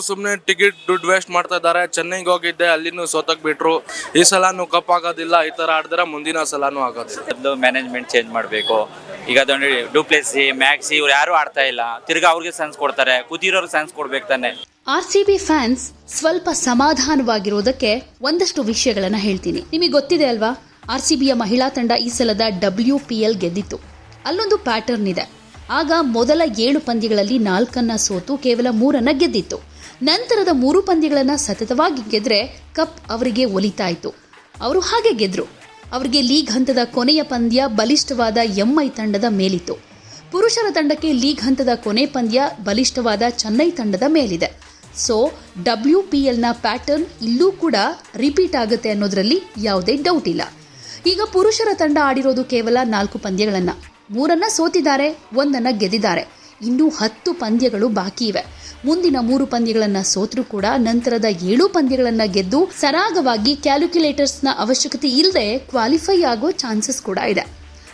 ಸುಮ್ಮನೆ ಟಿಕೆಟ್ ದುಡ್ಡು ವೇಸ್ಟ್ ಮಾಡ್ತಾ ಇದ್ದಾರೆ. ಚೆನ್ನೈಗೆ ಹೋಗಿದ್ದೆ ಅಲ್ಲಿನೂ ಸೋತಕ್ ಬಿಟ್ರು. ಈ ಸಲನೂ ಕಪ್ ಆಗೋದಿಲ್ಲ ಈ ತರ ಆಡಿದ್ರೆ ಮುಂದಿನ ಸಲನೂ ಆಗೋದಿಲ್ಲ. ಮೊದಲು ಮ್ಯಾನೇಜ್ಮೆಂಟ್ ಚೇಂಜ್ ಮಾಡಬೇಕು. ಈಗ ಅದೊಂದು ಡೂಪ್ಲೆಸಿ ಮ್ಯಾಕ್ಸಿ ಇವ್ರು ಯಾರು ಆಡ್ತಾ ಇಲ್ಲ. ತಿರ್ಗಾ ಅವ್ರಿಗೆ ಸೆನ್ಸ್ ಕೊಡ್ತಾರೆ. ಕುದಿರೋರು ಸೆನ್ಸ್ ಕೊಡ್ಬೇಕು ತಾನೆ. ಆರ್ ಸಿ ಬಿ ಫ್ಯಾನ್ಸ್ ಸ್ವಲ್ಪ ಸಮಾಧಾನವಾಗಿರೋದಕ್ಕೆ ಒಂದಷ್ಟು ವಿಷಯಗಳನ್ನ ಹೇಳ್ತೀನಿ. ನಿಮಗೆ ಗೊತ್ತಿದೆ ಅಲ್ವಾ? ಆರ್ ಸಿ ಬಿಯ ಮಹಿಳಾ ತಂಡ ಈ ಸಲದ ಡಬ್ಲ್ಯೂ ಪಿ ಎಲ್ ಗೆದ್ದಿತ್ತು. ಅಲ್ಲೊಂದು ಪ್ಯಾಟರ್ನ್ ಇದೆ. ಆಗ ಮೊದಲ ಏಳು ಪಂದ್ಯಗಳಲ್ಲಿ ನಾಲ್ಕನ್ನ ಸೋತು ಕೇವಲ ಮೂರನ್ನ ಗೆದ್ದಿತ್ತು. ನಂತರದ ಮೂರು ಪಂದ್ಯಗಳನ್ನು ಸತತವಾಗಿ ಗೆದ್ರೆ ಕಪ್ ಅವರಿಗೆ ಒಲಿತಾ ಇತ್ತು ಅವರು ಹಾಗೆ ಗೆದ್ರು. ಅವರಿಗೆ ಲೀಗ್ ಹಂತದ ಕೊನೆಯ ಪಂದ್ಯ ಬಲಿಷ್ಠವಾದ ಎಂಐ ತಂಡದ ಮೇಲಿತ್ತು. ಪುರುಷರ ತಂಡಕ್ಕೆ ಲೀಗ್ ಹಂತದ ಕೊನೆ ಪಂದ್ಯ ಬಲಿಷ್ಠವಾದ ಚೆನ್ನೈ ತಂಡದ ಮೇಲಿದೆ. ಸೊ, ಡಬ್ಲ್ಯೂ ಪಿ ಎಲ್ನ ಪ್ಯಾಟರ್ನ್ ಇಲ್ಲೂ ಕೂಡ ರಿಪೀಟ್ ಆಗುತ್ತೆ ಅನ್ನೋದರಲ್ಲಿ ಯಾವುದೇ ಡೌಟ್ ಇಲ್ಲ. ಈಗ ಪುರುಷರ ತಂಡ ಆಡಿರೋದು ಕೇವಲ ನಾಲ್ಕು ಪಂದ್ಯಗಳನ್ನು. ಮೂರನ್ನು ಸೋತಿದ್ದಾರೆ, ಒಂದನ್ನು ಗೆದ್ದಿದ್ದಾರೆ. ಇನ್ನೂ ಹತ್ತು ಪಂದ್ಯಗಳು ಬಾಕಿ ಇವೆ. ಮುಂದಿನ ಮೂರು ಪಂದ್ಯಗಳನ್ನ ಸೋತ್ರೂ ಕೂಡ ನಂತರದ ಏಳು ಪಂದ್ಯಗಳನ್ನ ಗೆದ್ದು ಸರಾಗವಾಗಿ ಕ್ಯಾಲ್ಕುಲೇಟರ್ಸ್ನ ಅವಶ್ಯಕತೆ ಇಲ್ಲದೆ ಕ್ವಾಲಿಫೈ ಆಗೋ ಚಾನ್ಸಸ್ ಕೂಡ ಇದೆ.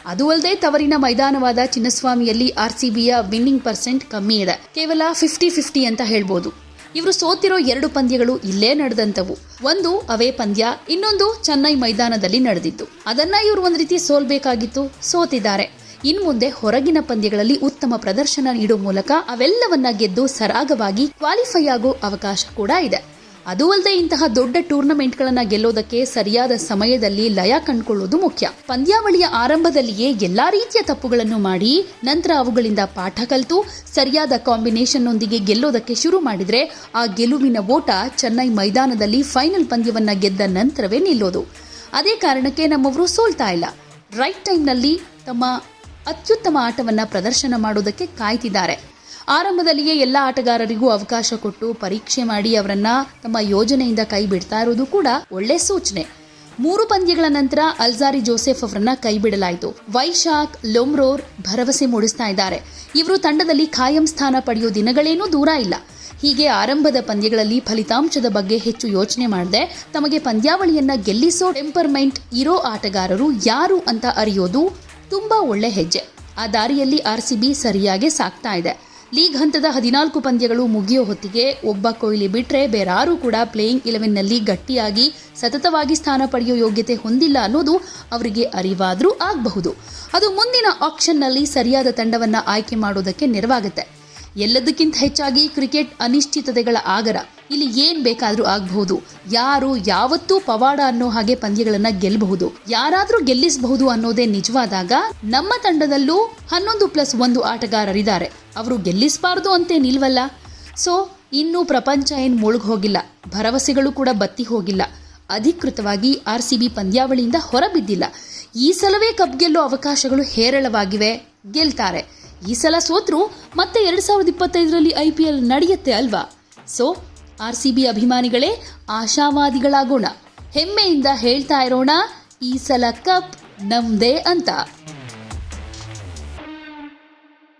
ಅದು ಅಲ್ಲದೆ ತವರಿನ ಮೈದಾನವಾದ ಚಿನ್ನಸ್ವಾಮಿಯಲ್ಲಿ ಆರ್ ಸಿ ಬಿಯ ವಿನ್ನಿಂಗ್ ಪರ್ಸೆಂಟ್ ಕಮ್ಮಿ ಇದೆ. ಕೇವಲ ಫಿಫ್ಟಿ ಫಿಫ್ಟಿ ಅಂತ ಹೇಳ್ಬೋದು. ಇವರು ಸೋತಿರೋ ಎರಡು ಪಂದ್ಯಗಳು ಇಲ್ಲೇ ನಡೆದಂತವು ಒಂದು ಅವೇ ಪಂದ್ಯ, ಇನ್ನೊಂದು ಚೆನ್ನೈ ಮೈದಾನದಲ್ಲಿ ನಡೆದಿತ್ತು ಅದನ್ನ ಇವರು ಒಂದು ರೀತಿ ಸೋಲ್ಬೇಕಾಗಿತ್ತು, ಸೋತಿದ್ದಾರೆ. ಇನ್ ಮುಂದೆ ಹೊರಗಿನ ಪಂದ್ಯಗಳಲ್ಲಿ ಉತ್ತಮ ಪ್ರದರ್ಶನ ನೀಡುವ ಮೂಲಕ ಅವೆಲ್ಲವನ್ನ ಗೆದ್ದು ಸರಾಗವಾಗಿ ಕ್ವಾಲಿಫೈ ಆಗೋ ಅವಕಾಶ ಕೂಡ ಇದೆ. ಅದು ಅಲ್ಲದೆ ಇಂತಹ ದೊಡ್ಡ ಟೂರ್ನಮೆಂಟ್ಗಳನ್ನು ಗೆಲ್ಲೋದಕ್ಕೆ ಸರಿಯಾದ ಸಮಯದಲ್ಲಿ ಲಯ ಕಂಡುಕೊಳ್ಳೋದು ಮುಖ್ಯ. ಪಂದ್ಯಾವಳಿಯ ಆರಂಭದಲ್ಲಿಯೇ ಎಲ್ಲಾ ರೀತಿಯ ತಪ್ಪುಗಳನ್ನು ಮಾಡಿ, ನಂತರ ಅವುಗಳಿಂದ ಪಾಠ ಕಲಿತು, ಸರಿಯಾದ ಕಾಂಬಿನೇಷನ್ ಒಂದಿಗೆ ಗೆಲ್ಲೋದಕ್ಕೆ ಶುರು ಮಾಡಿದ್ರೆ ಆ ಗೆಲುವಿನ ಓಟ ಚೆನ್ನೈ ಮೈದಾನದಲ್ಲಿ ಫೈನಲ್ ಪಂದ್ಯವನ್ನ ಗೆದ್ದ ನಂತರವೇ ನಿಲ್ಲೋದು. ಅದೇ ಕಾರಣಕ್ಕೆ ನಮ್ಮವರು ಸೋಲ್ತಾ ಇಲ್ಲ. ರೈಟ್ ಟೈಮ್ನಲ್ಲಿ ತಮ್ಮ ಅತ್ಯುತ್ತಮ ಆಟವನ್ನು ಪ್ರದರ್ಶನ ಮಾಡೋದಕ್ಕೆ ಕಾಯ್ತಿದ್ದಾರೆ. ಆರಂಭದಲ್ಲಿಯೇ ಎಲ್ಲ ಆಟಗಾರರಿಗೂ ಅವಕಾಶ ಕೊಟ್ಟು ಪರೀಕ್ಷೆ ಮಾಡಿ ಅವರನ್ನ ತಮ್ಮ ಯೋಜನೆಯಿಂದ ಕೈ ಬಿಡ್ತಾ ಇರೋದು ಕೂಡ ಒಳ್ಳೆ ಸೂಚನೆ. ಮೂರು ಪಂದ್ಯಗಳ ನಂತರ ಅಲ್ಜಾರಿ ಜೋಸೆಫ್ ಅವರನ್ನ ಕೈಬಿಡಲಾಯಿತು ವೈಶಾಖ್, ಲೊಮ್ರೋರ್ ಭರವಸೆ ಮೂಡಿಸ್ತಾ ಇದ್ದಾರೆ. ಇವರು ತಂಡದಲ್ಲಿ ಖಾಯಂ ಸ್ಥಾನ ಪಡೆಯೋ ದಿನಗಳೇನೂ ದೂರ ಇಲ್ಲ. ಹೀಗೆ ಆರಂಭದ ಪಂದ್ಯಗಳಲ್ಲಿ ಫಲಿತಾಂಶದ ಬಗ್ಗೆ ಹೆಚ್ಚು ಯೋಚನೆ ಮಾಡದೆ ತಮಗೆ ಪಂದ್ಯಾವಳಿಯನ್ನ ಗೆಲ್ಲಿಸೋ ಟೆಂಪರ್ಮೆಂಟ್ ಇರೋ ಆಟಗಾರರು ಯಾರು ಅಂತ ಅರಿಯೋದು ತುಂಬಾ ಒಳ್ಳೆ ಹೆಜ್ಜೆ. ಆ ದಾರಿಯಲ್ಲಿ ಆರ್ ಸಿ ಬಿ ಸರಿಯಾಗಿ ಸಾಕ್ತಾ ಇದೆ. ಲೀಗ್ ಹಂತದ ಹದಿನಾಲ್ಕು ಪಂದ್ಯಗಳು ಮುಗಿಯೋ ಹೊತ್ತಿಗೆ ಒಬ್ಬ ಕೊಹ್ಲಿ ಬಿಟ್ರೆ ಬೇರಾರೂ ಕೂಡ ಪ್ಲೇಯಿಂಗ್ ಇಲೆವೆನ್ನಲ್ಲಿ ಗಟ್ಟಿಯಾಗಿ, ಸತತವಾಗಿ ಸ್ಥಾನ ಪಡೆಯೋ ಯೋಗ್ಯತೆ ಹೊಂದಿಲ್ಲ ಅನ್ನೋದು ಅವರಿಗೆ ಅರಿವಾದರೂ ಆಗಬಹುದು. ಅದು ಮುಂದಿನ ಆಕ್ಷನ್ನಲ್ಲಿ ಸರಿಯಾದ ತಂಡವನ್ನು ಆಯ್ಕೆ ಮಾಡೋದಕ್ಕೆ ನೆರವಾಗುತ್ತೆ. ಎಲ್ಲದಕ್ಕಿಂತ ಹೆಚ್ಚಾಗಿ ಕ್ರಿಕೆಟ್ ಅನಿಶ್ಚಿತತೆಗಳ ಆಗರ. ಇಲ್ಲಿ ಏನ್ ಬೇಕಾದ್ರೂ ಆಗಬಹುದು. ಯಾರು ಯಾವತ್ತೂ ಪವಾಡ ಅನ್ನೋ ಹಾಗೆ ಪಂದ್ಯಗಳನ್ನ ಗೆಲ್ಲಬಹುದು ಯಾರಾದ್ರೂ ಗೆಲ್ಲಿಸಬಹುದು ಅನ್ನೋದೇ ನಿಜವಾದಾಗ ನಮ್ಮ ತಂಡದಲ್ಲೂ ಹನ್ನೊಂದು ಪ್ಲಸ್ ಒಂದು ಆಟಗಾರರಿದ್ದಾರೆ. ಅವರು ಗೆಲ್ಲಿಸಬಾರ್ದು ಅಂತೇ ನಿಲ್ವಲ್ಲ ಸೊ, ಇನ್ನೂ ಪ್ರಪಂಚ ಏನ್ ಮುಳುಗೋಗಿಲ್ಲ ಭರವಸೆಗಳು ಕೂಡ ಬತ್ತಿ ಹೋಗಿಲ್ಲ. ಅಧಿಕೃತವಾಗಿ ಆರ್ ಸಿ ಬಿ ಪಂದ್ಯಾವಳಿಯಿಂದ ಹೊರಬಿದ್ದಿಲ್ಲ. ಈ ಸಲವೇ ಕಪ್ ಗೆಲ್ಲೋ ಅವಕಾಶಗಳು ಹೇರಳವಾಗಿವೆ. ಗೆಲ್ತಾರೆ. ಈ ಸಲ ಸೋತ್ರು ಮತ್ತೆ ಎರಡು ಸಾವಿರದ ಇಪ್ಪತ್ತೈದರಲ್ಲಿ ಐ ಪಿ ಎಲ್ ನಡೆಯುತ್ತೆ ಅಲ್ವಾ? ಸೊ ಆರ್ ಅಭಿಮಾನಿಗಳೇ ಆಶಾವಾದಿಗಳಾಗೋಣ. ಹೆಮ್ಮೆಯಿಂದ ಹೇಳ್ತಾ ಇರೋಣ ಈ ಸಲ ಕಪ್ ನಮ್ದೇ ಅಂತ.